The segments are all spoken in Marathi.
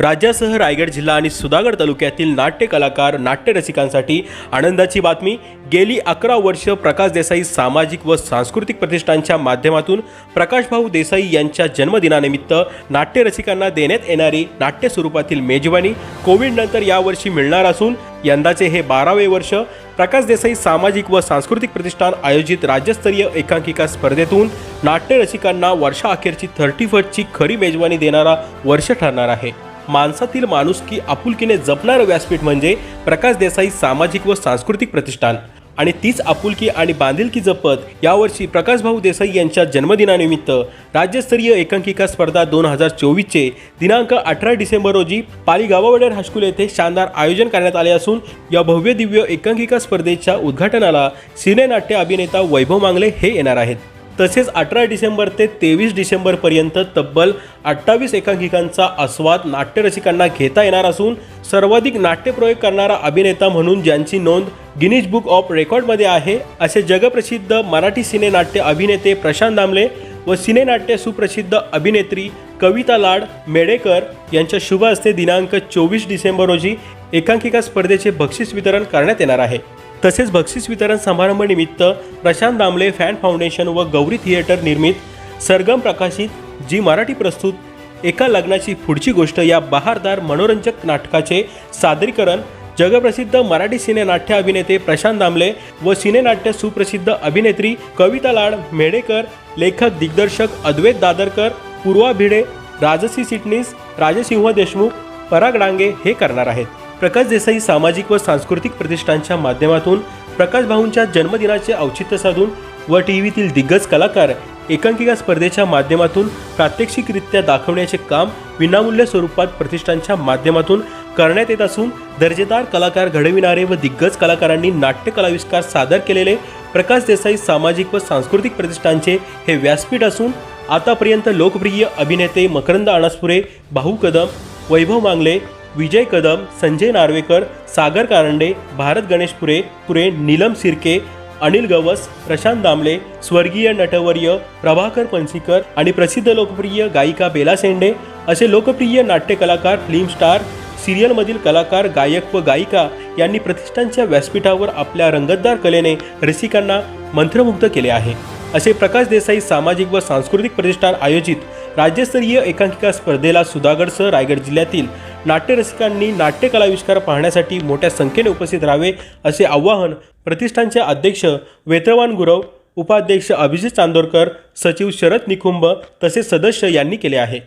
राज्यासह रायगड जिल्हा आणि सुधागड तालुक्यातील नाट्य कलाकार नाट्य रसिकांसाठी आनंदाची बातमी गेली अकरा वर्ष प्रकाश देसाई सामाजिक व सांस्कृतिक प्रतिष्ठानच्या माध्यमातून प्रकाशभाऊ देसाई यांच्या जन्मदिनानिमित्त नाट्य रसिकांना देण्यात येणारी नाट्य स्वरूपातील मेजवानी कोविडनंतर यावर्षी मिळणार असून यंदाचे हे बारावे वर्ष प्रकाश देसाई सामाजिक व सांस्कृतिक प्रतिष्ठान आयोजित राज्यस्तरीय एकांकिका स्पर्धेतून नाट्य रसिकांना वर्षाअखेरची थर्टी फर्स्टची खरी मेजवानी देणारा वर्ष ठरणार आहे. माणसातील माणुसकी आपुलकीने जपणारं व्यासपीठ म्हणजे प्रकाश देसाई सामाजिक व सांस्कृतिक प्रतिष्ठान. आणि तीच आपुलकी आणि बांधिलकी जपत यावर्षी प्रकाशभाऊ देसाई यांच्या जन्मदिनानिमित्त राज्यस्तरीय एकांकिका स्पर्धा दोन हजार चोवीसचे दिनांक अठरा डिसेंबर रोजी पाली गावावडेर हायस्कूल येथे शानदार आयोजन करण्यात आले असून या भव्य दिव्य एकांकिका स्पर्धेच्या उद्घाटनाला सिनेनाट्य अभिनेता वैभव मांगले हे येणार आहेत. तसेच अठरा डिसेंबर ते तेवीस डिसेंबरपर्यंत तब्बल अठ्ठावीस एकांकिकांचा आस्वाद नाट्यरसिकांना घेता येणार असून सर्वाधिक नाट्यप्रयोग करणारा अभिनेता म्हणून ज्यांची नोंद गिनीज बुक ऑफ रेकॉर्डमध्ये आहे असे जगप्रसिद्ध मराठी सिनेनाट्य अभिनेते प्रशांत दामले व सिनेनाट्य सुप्रसिद्ध अभिनेत्री कविता लाड मेडेकर यांच्या शुभ हस्ते दिनांक चोवीस डिसेंबर रोजी एकांकिका स्पर्धेचे बक्षीस वितरण करण्यात येणार आहे. तसेच बक्षीस वितरण समारंभानिमित्त प्रशांत दामले फॅन फाउंडेशन व गौरी थिएटर निर्मित सरगम प्रकाशित जी मराठी प्रस्तुत एका लग्नाची पुढची गोष्ट या बहारदार मनोरंजक नाटकाचे सादरीकरण जगप्रसिद्ध मराठी सिनेनाट्य अभिनेते प्रशांत दामले व सिनेनाट्य सुप्रसिद्ध अभिनेत्री कविता लाड मेडेकर लेखक दिग्दर्शक अद्वैत दादरकर पूर्वा भिडे राजसी सिटणीस राजसिंह देशमुख पराग डांगे हे करणार आहेत. प्रकाश देसाई सामाजिक व सांस्कृतिक प्रतिष्ठानच्या माध्यमातून प्रकाश भाऊंच्या जन्मदिनाचे औचित्य साधून व टी व्हीतील दिग्गज कलाकार एकांकिका स्पर्धेच्या माध्यमातून प्रात्यक्षिकरित्या दाखवण्याचे काम विनामूल्य स्वरूपात प्रतिष्ठानच्या माध्यमातून करण्यात येत असून दर्जेदार कलाकार घडविणारे व दिग्गज कलाकारांनी नाट्य कलाविष्कार सादर केलेले प्रकाश देसाई सामाजिक व सांस्कृतिक प्रतिष्ठानचे हे व्यासपीठ असून आतापर्यंत लोकप्रिय अभिनेते मकरंद अनासपुरे भाऊ कदम वैभव मांगले विजय कदम संजय नार्वेकर सागर कारंडे भारत गणेशपुरे पुरे नीलम सिरके अनिल गवस प्रशांत दामले स्वर्गीय नटवर्य प्रभाकर पणसीकर आणि प्रसिद्ध लोकप्रिय गायिका बेला सेंडे असे लोकप्रिय नाट्य कलाकार फिल्म स्टार सिरियलमधील कलाकार गायक व गायिका यांनी प्रतिष्ठानच्या व्यासपीठावर आपल्या रंगतदार कलेने रसिकांना मंत्रमुग्ध केले आहे. असे प्रकाश देसाई सामाजिक व सांस्कृतिक प्रतिष्ठान आयोजित राज्यस्तरीय एकांकिका स्पर्धेला सुधागडसह रायगड जिल्ह्यातील नाट्यरसिकांनी नाट्यकलाविष्कार पाहण्यासाठी मोठ्या संख्येने उपस्थित राहावे असे आवाहन प्रतिष्ठानचे अध्यक्ष वेत्रवान गुरव उपाध्यक्ष अभिजित चांदोरकर सचिव शरद निकुंभ तसेच सदस्य यांनी केले आहे.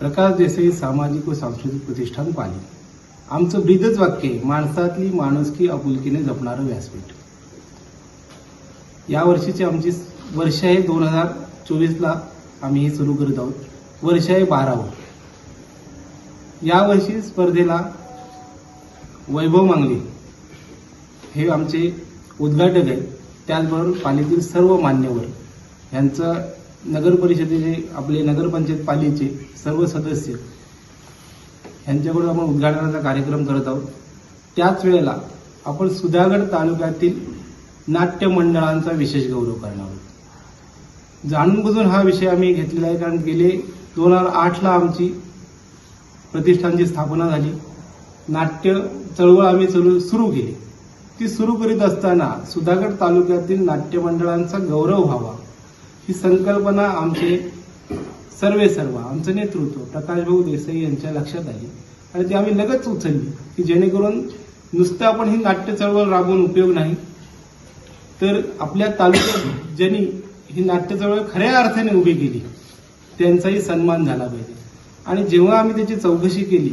प्रकाश देसाई सामाजिक व सांस्कृतिक प्रतिष्ठान पाली. आमचं ब्रीदच वाक्य आहे माणसातली माणुसकी आपुलकीने जपणारं व्यासपीठ. या वर्षीची आमची वर्ष आहे दोन हजार चोवीसला आम्ही हे सुरू करत आहोत. वर्ष आहे बारावं. यावर्षी स्पर्धेला वैभव मांगले हे आमचे उद्घाटक आहे त्याचबरोबर पालीतील सर्व मान्यवर यांचं नगर परिषदेचे आपले नगरपंचायत पालीचे सर्व सदस्य यांच्याकडून आपण उद्घाटनाचा कार्यक्रम करत आहोत. त्याच वेळेला आपण सुधागड तालुक्यातील नाट्य मंडळांचा विशेष गौरव करणार आहोत. जाणून बुजून हा विषय आम्ही घेतलेला आहे कारण गेले दोन हजार आठला आमची प्रतिष्ठानची स्थापना झाली. नाट्य चळवळ आम्ही चलू सुरू केली. ती सुरू करीत असताना सुधागड तालुक्यातील नाट्य मंडळांचा गौरव व्हावा. ही संकल्पना आमचे सर्वे सर्व आमचं नेतृत्व प्रकाशभाऊ देसाई यांच्या लक्षात आली आणि ती आम्ही लगेच उचलली की जेणेकरून नुसतं आपण ही नाट्य चळवळ राबवून उपयोग नाही. तर आपल्या तालुक्यात ज्यांनी ही नाट्य चळवळ खऱ्या अर्थाने उभी केली त्यांचाही सन्मान झाला पाहिजे. आणि जेव्हा आम्ही त्याची चौकशी केली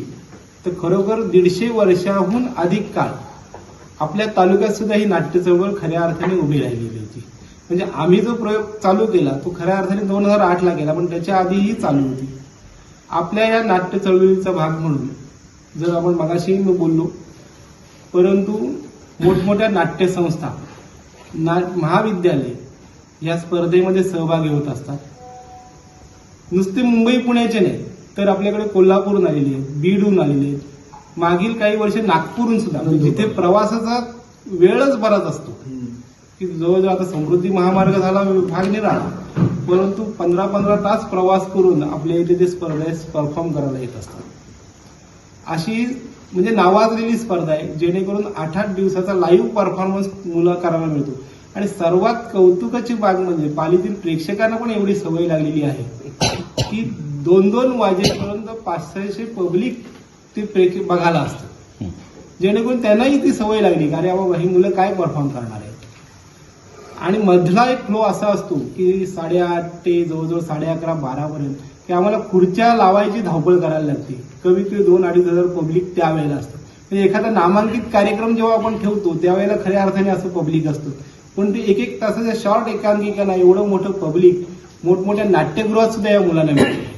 तर खरोखर दीडशे वर्षाहून अधिक काळ आपल्या तालुक्यात सुद्धा ही नाट्य चळवळ खऱ्या अर्थाने उभी राहिलेली होती. म्हणजे आम्ही जो प्रयोग चालू केला तो खऱ्या अर्थाने दोन हजार आठला केला पण त्याच्या आधीही चालू होती. आपल्या या नाट्य चळवळीचा भाग म्हणून जर आपण मगाशी मी बोललो परंतु मोठमोठ्या नाट्यसंस्था ना महाविद्यालय या स्पर्धेमध्ये सहभागी होत असतात. नुसते मुंबई पुण्याचे नाही तर आपल्याकडे कोल्हापूरून आलेले आहेत बीडहून आलेले आहेत मागील काही वर्ष नागपूरहून सुद्धा म्हणजे जिथे प्रवासाचा वेळच बराच असतो. की जवळजवळ आता समृद्धी महामार्ग झाला भाग निराळा परंतु पंधरा पंधरा तास प्रवास करून आपल्या इथे ते स्पर्धेस परफॉर्म करायला येत असतात. अशी म्हणजे नावाजलेली स्पर्धा आहे जेणेकरून आठ आठ दिवसाचा लाईव्ह परफॉर्मन्स मुलं करायला मिळतो. आणि सर्वात कौतुकाची बाब म्हणजे पालीतील प्रेक्षकांना पण एवढी सवय लागलेली आहे की दोन दोन वाजेपर्यंत पाचशे पब्लिक ते प्रेक्षक बघायला असतं. जेणेकरून त्यांनाही ती सवय लागली की अरे बाबा ही मुलं काय परफॉर्म करणार आहेत? आणि मधला एक फ्लो असा असतो की साडेआठ ते जवळजवळ साडे अकरा बारापर्यंत की आम्हाला खुर्च्या लावायची धावपळ करायला लागते. कमीत कमी दोन अडीच हजार पब्लिक त्यावेळेला असतं. म्हणजे एखादा नामांकित कार्यक्रम जेव्हा आपण ठेवतो त्यावेळेला खऱ्या अर्थाने असं पब्लिक असतं. पण ते एक एक तासाच्या शॉर्ट एकांकिकांना एवढं मोठं पब्लिक मोठमोठ्या नाट्यगृहात सुद्धा या मुलांना मिळते.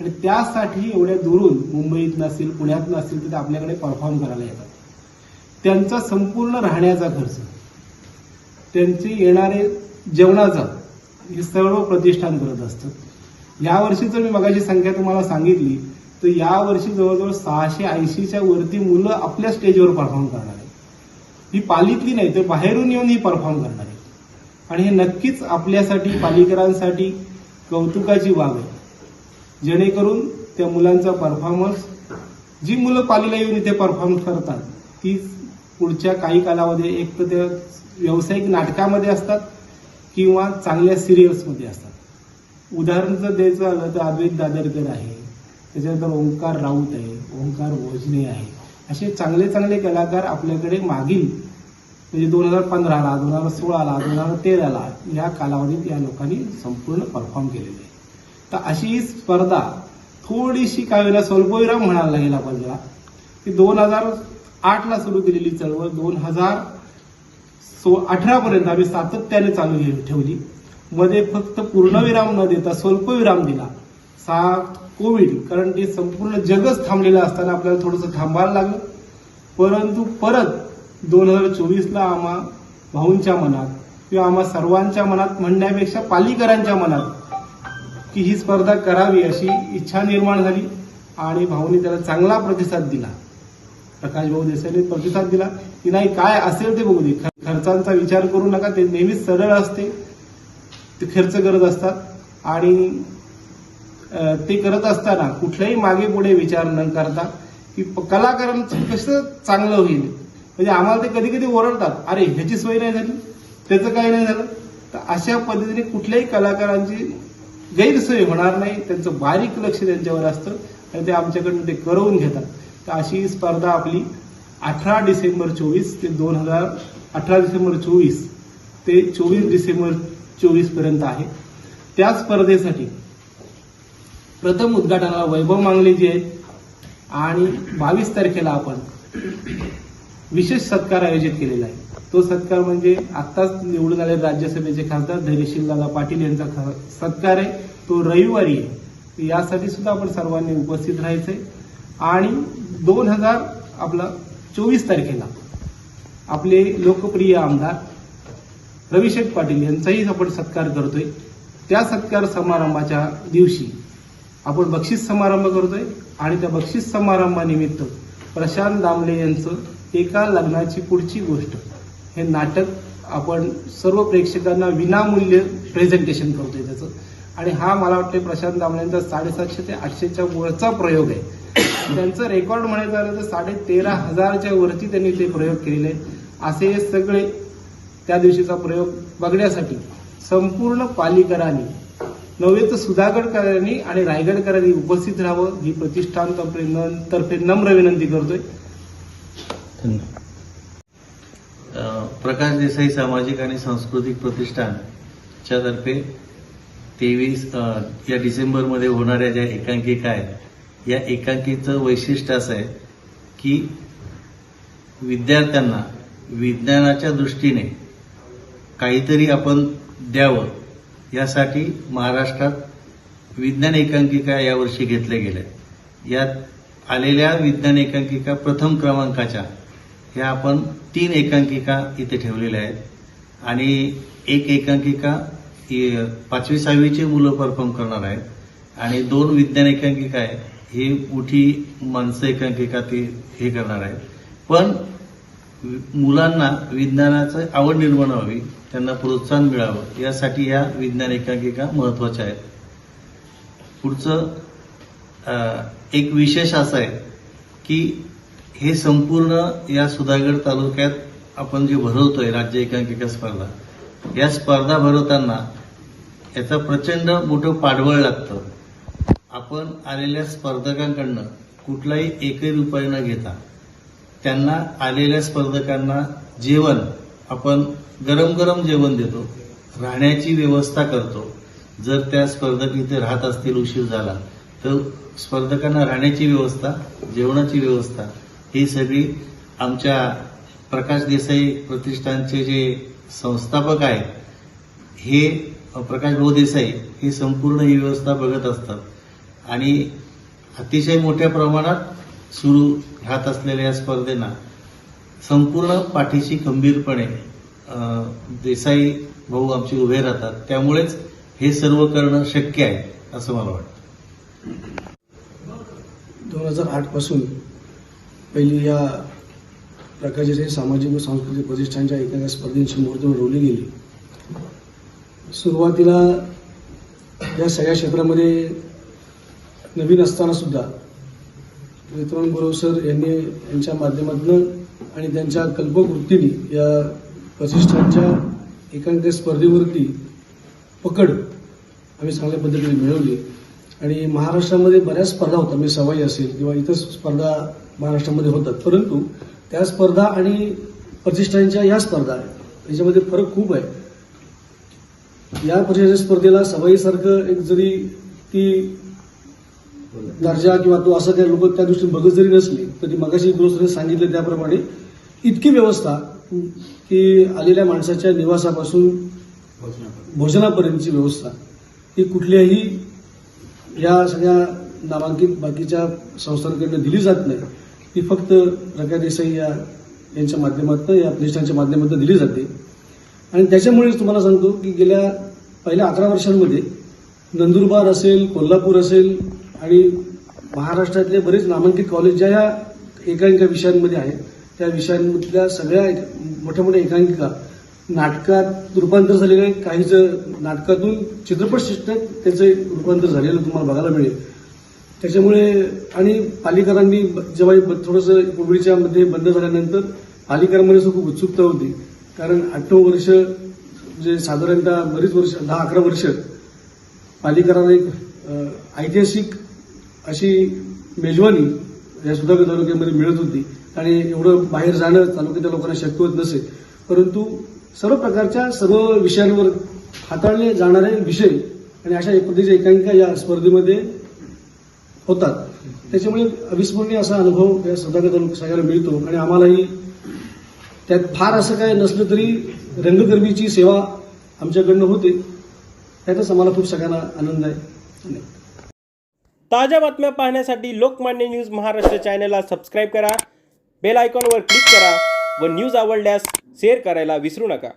आणि त्यासाठी एवढ्या दुरून मुंबईत नसेल पुण्यात नसेल तर आपल्याकडे परफॉर्म करायला येतात. त्यांचा संपूर्ण राहण्याचा खर्च त्यांचे येणारे जेवणाचा हे सर्व प्रतिष्ठान करत असतं यावर्षी जर मी मगाची संख्या तुम्हाला सांगितली तर यावर्षी जवळजवळ सहाशे ऐंशीच्या वरती मुलं आपल्या स्टेजवर परफॉर्म करणार आहेत. ही पालीतली नाही तर बाहेरून येऊन ही परफॉर्म करणार आहेत. आणि हे नक्कीच आपल्यासाठी पालिकरांसाठी कौतुकाची बाब आहे. जेणेकरून त्या मुलांचा परफॉर्मन्स जी मुलं पालीला येऊन इथे परफॉर्म करतात ती पुढच्या काही कालामध्ये एक तर त्या व्यावसायिक नाटकामध्ये असतात किंवा चांगल्या सिरियल्समध्ये असतात. उदाहरण जर द्यायचं झालं तर अद्वैत दादरकर आहे त्याच्यानंतर ओंकार राऊत आहे ओंकार भोजने आहे. असे चांगले चांगले कलाकार आपल्याकडे मागील म्हणजे दोन हजार पंधराला दोन हजार सोळाला दोन हजार तेराला या कालावधीत या लोकांनी संपूर्ण परफॉर्म केलेले आहे. तर अशी स्पर्धा थोडीशी काय वेळेला स्वल्पविराम म्हणायला लागेल आपल्याला की दोन हजार आठला सुरू केलेली चळवळ दोन हजार सो अठरा पर्यंत आम्ही सातत्याने चालू ठेवली. मध्ये फक्त पूर्णविराम न देता स्वल्पविराम दिला. सा कोविड कारण ते संपूर्ण जगच थांबलेलं असताना आपल्याला थोडंसं थांबायला लागलं. परंतु परत दोन हजार चोवीसला आम्हा भाऊंच्या मनात किंवा आम्हा सर्वांच्या मनात म्हणण्यापेक्षा पालीकरांच्या मनात की ही स्पर्धा करावी अशी इच्छा निर्माण झाली आणि भाऊनी त्याला चांगला प्रतिसाद दिला. प्रकाश भाऊ देसाईने प्रतिसाद दिला की नाही काय असेल ते बघू दे. खर्चांचा विचार करू नका ते नेहमीच सरळ असते. ते खर्च करत असतात. आणि ते करत असताना कुठल्याही मागे पुढे विचार न करता की प- कलाकारांचं कसं चांगलं होईल? म्हणजे आम्हाला ते कधी कधी ओरडतात. अरे ह्याची सोय नाही झाली त्याचं काही नाही झालं? तर अशा पद्धतीने कुठल्याही कलाकारांची गैरसोय होणार नाही त्यांचं बारीक लक्ष त्यांच्यावर असतं आणि ते आमच्याकडून ते करवून घेतात. तर अशी स्पर्धा आपली अठरा डिसेंबर चोवीस ते दोन हजार अठरा डिसेंबर चोवीस ते चोवीस डिसेंबर चोवीसपर्यंत आहे. त्या स्पर्धेसाठी प्रथम उद्घाटनाला वैभव मांगले जे आहेत आणि बावीस तारखेला आपण विशेष सत्कार आयोजित केलेला आहे. तो सत्कार म्हणजे आत्ताच निवडून आलेले राज्यसभेचे खासदार धैर्यशील दादा पाटील यांचा सत्कार आहे. तो रविवारी आहे. यासाठी सुद्धा आपण सर्वांनी उपस्थित राहायचंय. आणि दोन हजार आपला चोवीस तारखेला आपले लोकप्रिय आमदार रविशेठ पाटील यांचाही आपण सत्कार करतोय. त्या सत्कार समारंभाच्या दिवशी आपण बक्षीस समारंभ करतोय. आणि त्या बक्षीस समारंभानिमित्त प्रशांत दामले यांचं एका लग्नाची पुढची गोष्ट. हे नाटक आपण सर्व प्रेक्षकांना विनामूल्य प्रेझेंटेशन करतोय त्याचं. आणि हा मला वाटतं प्रशांत दामलेंचा साडेसातशे ते आठशेच्या वरचा प्रयोग आहे. त्यांचं रेकॉर्ड म्हणायचं झालं तर साडे तेरा हजारच्या वरती त्यांनी ते प्रयोग केलेले असे हे सगळे त्या दिवशीचा प्रयोग बघण्यासाठी संपूर्ण पालिकरांनी नव्हे तर सुधागडकरांनी आणि रायगडकरांनी उपस्थित राहावं ही प्रतिष्ठान न- तर्फे नम्र विनंती करतोय. प्रकाश देसाई सामाजिक आणि सांस्कृतिक प्रतिष्ठानच्या तर्फे तेवीस या डिसेंबरमध्ये होणाऱ्या ज्या एकांकिका आहेत या एकांकिकेचं वैशिष्ट्य असं आहे की विद्यार्थ्यांना विज्ञानाच्या दृष्टीने काहीतरी आपण द्यावं यासाठी महाराष्ट्रात विज्ञान एकांकिका यावर्षी घेतल्या गेल्या यात आलेल्या विज्ञान एकांकिका प्रथम क्रमांकाच्या ह्या आपण तीन एकांकिका इथे ठेवलेल्या आहेत. आणि एक एकांकिका पाचवी सहावीची मुलं परफॉर्म करणार आहेत. आणि दोन विज्ञान एकांकिका आहे ही मोठी माणसं एकांकिका ती हे करणार आहेत. पण मुलांना विज्ञानाचं आवड निर्माण व्हावी त्यांना प्रोत्साहन मिळावं यासाठी या विज्ञान एकांकिका महत्त्वाच्या आहेत. पुढचं एक विशेष असं आहे की हे संपूर्ण या सुधागड तालुक्यात आपण जे भरवतोय राज्य एकांकिका स्पर्धा या स्पर्धा भरवताना याचा प्रचंड मोठं पाठबळ लागतं. आपण आलेल्या स्पर्धकांकडनं कुठलाही एकही रुपये न घेता त्यांना आलेल्या स्पर्धकांना जेवण आपण गरम गरम जेवण देतो राहण्याची व्यवस्था करतो. जर त्या स्पर्धक इथे राहत असतील उशीर झाला तर स्पर्धकांना राहण्याची व्यवस्था जेवणाची व्यवस्था ही सगळी आमच्या प्रकाश देसाई प्रतिष्ठानचे जे संस्थापक आहेत हे प्रकाश भाऊ देसाई हे संपूर्ण ही व्यवस्था बघत असतात. आणि अतिशय मोठ्या प्रमाणात सुरू राहत असलेल्या या स्पर्धेना संपूर्ण पाठीशी खंबीरपणे देसाई भाऊ आमचे उभे राहतात. त्यामुळेच हे सर्व करणं शक्य आहे असं मला वाटतं. दोन हजार आठपासून पहिली या प्रकारचे सामाजिक व सांस्कृतिक प्रतिष्ठानच्या एखाद्या स्पर्धेची मुहूर्त रोवली गेली. सुरुवातीला या सगळ्या क्षेत्रामध्ये नवीन असताना सुद्धा वितरण गुरव सर यांनी यांच्या माध्यमातून आणि त्यांच्या कल्पवृत्तीने या प्रतिष्ठानच्या एखाद्या स्पर्धेवरती पकड आम्ही चांगल्या पद्धतीने मिळवली. आणि महाराष्ट्रामध्ये बऱ्याच स्पर्धा होतात. म्हणजे सवाई असेल किंवा इतर स्पर्धा महाराष्ट्रामध्ये होतात. परंतु त्या स्पर्धा आणि प्रतिष्ठानच्या या स्पर्धा याच्यामध्ये फरक खूप आहे. या प्रतिष्ठानच्या स्पर्धेला सवाईसारखं एक जरी ती दर्जा किंवा तो असं त्या लोक त्या दृष्टीने बघत जरी नसली तरी मगाशी दुसऱ्याने सांगितलं त्याप्रमाणे इतकी व्यवस्था की आलेल्या माणसाच्या निवासापासून भोजनापर्यंतची व्यवस्था ही कुठल्याही या सगळ्या नामांकित बाकीच्या संस्थांकडनं दिली जात नाही. ती फक्त प्रकाश देसाई या यांच्या माध्यमातून या प्रतिष्ठानच्या माध्यमातून दिली जाते. आणि त्याच्यामुळेच तुम्हाला सांगतो की गेल्या पहिल्या अकरा वर्षांमध्ये नंदुरबार असेल कोल्हापूर असेल आणि महाराष्ट्रातले बरेच नामांकित कॉलेज ज्या ह्या एकांकिका विषयांमध्ये आहेत त्या विषयांमधल्या सगळ्या एक- मोठ्या मोठ्या एकांकिका नाटकात रूपांतर झालेलं आहे. काही जर नाटकातून चित्रपट सृष्टीत त्याचं रूपांतर झालेलं तुम्हाला बघायला मिळेल. त्याच्यामुळे आणि पालिकरांनी जेव्हा ब- थोडंसं कोविडच्या मध्ये बंद झाल्यानंतर पालिकरांमध्ये खूप उत्सुकता होती. कारण आठवं वर्ष जे साधारणतः बरीच वर्ष दहा अकरा वर्ष पालिकरांना एक ऐतिहासिक अशी मेजवानी या सुधाकर तालुक्यामध्ये मिळत होती. आणि एवढं बाहेर जाणं तालुक्यातल्या लोकांना शक्य होत नसे. परंतु सर्व प्रकारच्या सर्व विषयांवर हाताळले जाणारे विषय आणि अशा एक पद्धतीच्या एकांका या स्पर्धेमध्ये होतात. त्याच्यामुळे अविस्मरणीय असा अनुभव या सदागत तालुक्यात सगळ्याला मिळतो आणि आम्हालाही त्यात फार असं काय नसलं तरी रंगकर्मीची सेवा आमच्याकडनं होते. त्यातच आम्हाला खूप सगळ्यांना आनंद आहे. ताज्या बातम्या पाहण्यासाठी लोकमान्य न्यूज महाराष्ट्र चॅनलला सबस्क्राईब करा. बेल आयकॉनवर क्लिक करा व न्यूज आवडल्यास शेअर करायला विसरू नका.